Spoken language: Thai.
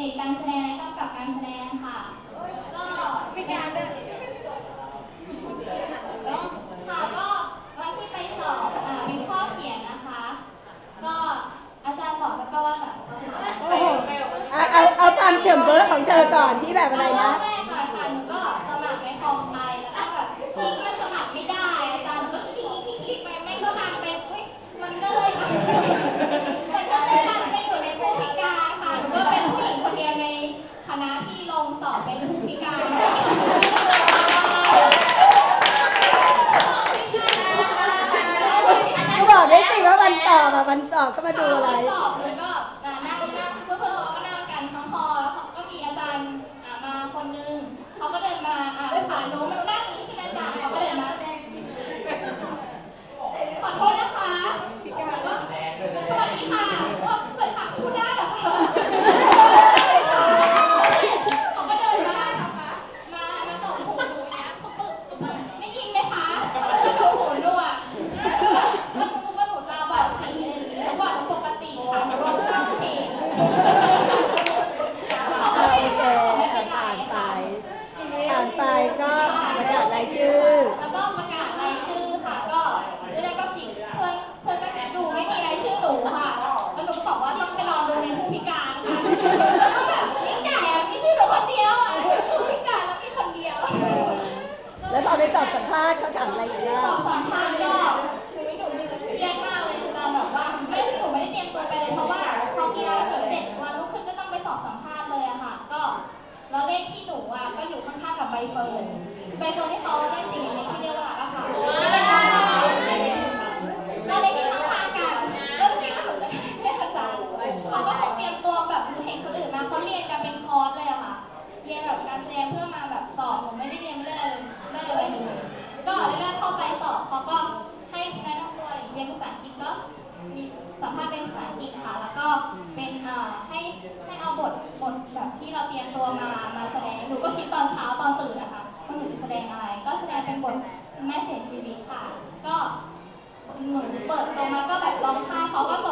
เอกการแสดงและกำกับการแสดงค่ะ ก็มีการด้วยค่ะก็วันที่ไปสอบอ่าเป็นข้อเขียนนะคะ ก็อาจารย์บอกแล้วก็ว่าแบบโอ้โหเอาเอาเอาตามเฉิมเบิร์ของเธอก่อนที่แบบอะไรนะแรกก่อนค่ะหนูก็สมัครในคอมไปแล้วก็แบบทิ้งมันสมัครไม่ได้ อาจารย์หนูก็คลิกคลิกคลิกไปแม่งก็ดันไปอุ้ยมันก็เลยมันก็เลยดันไปอยู่ในผู้พิการค่ะหนูก็เป็นผู้หญิงคนเดียวในคณะที่ลงสอบเป็นผู้พิการ ก็บอกได้สิว่า วันสอบก็มาดูอะไร สอบหนูก็นั่งนั่งเพื่อนๆเขาก็นั่งกันทั้งฮอแล้วเขาก็มีอาจารย์อ่ามาคนนึงเขาก็เดินมาอ่าผ่านหนูมาดูหน้านี้ใช่ไหมอาจารย์เขาก็เดินมา ขอโทษนะคะแล้วก็สวัสดีค่ะว่าสวัสดีค่ะพูดได้เหรอคะเขาก็เดินมา มา มาตบหูหนูเนี้ยปึ๊บปึ๊บปึ๊บปึ๊บได้ยินไหมคะเขาก็ตบหูหนูอะแล้วหนูก็หนูตาบอดสีอะไรอย่างเงี้ยบอดปกติค่ะหนูก็ชอบเพลงเขาก็ โอ ไม่ เค ไม่เป็นไร ผ่านไป ค่ะ ผ่านไปก็ประกาศรายชื่อ แล้วก็ประกาศรายชื่อค่ะ ก็เรื่อยๆก็คิดเพื่อนเพื่อนก็คิดดูไม่มีรายชื่อหนูค่ะ แล้วหนูก็บอกว่าต้องไปรอดูในผู้พิการค่ะแล้วก็แบบยิ่งใหญ่อะมีชื่อหนูคนเดียวอะผู้พิการแล้วมีคนเดียว เอาไปสอบสัมภาษณ์เขาถามอะไรอย่างเงี้ยสองบสัมภาษณ์ก็หนูหนูเครียดมากเลยอาจารย์แบบว่าไม่หนูไม่ได้เตรียมตัวไปเลยเพราะว่าเขากีฬาสีเสร็จวันรุ่งขึ้นก็ต้องไปสอบสัมภาษณ์เลยอะค่ะ ก็แล้วเลขที่หนูอะก็อยู่ข้างๆกับใบเฟิร์นใบเฟิร์นที่เขาได้สิ่งเล็กที่เรียกว่าอะไรอะค่ะาษณ์เป็นภาษาอังกฤษค่ะแล้วก็เป็นเอ่อให้ให้เอาบทบทแบบที่เราเตรียมตัวมามาแสดงหนูก็คิดตอนเช้าตอนตื่นนะคะว่าหนูจะแสดงอะไร ก็แสดงเป็นบทแม่เสียชีวิตค่ะ ก็หนูเปิดตัวมาก็แบบร้องไห้เขาก็ต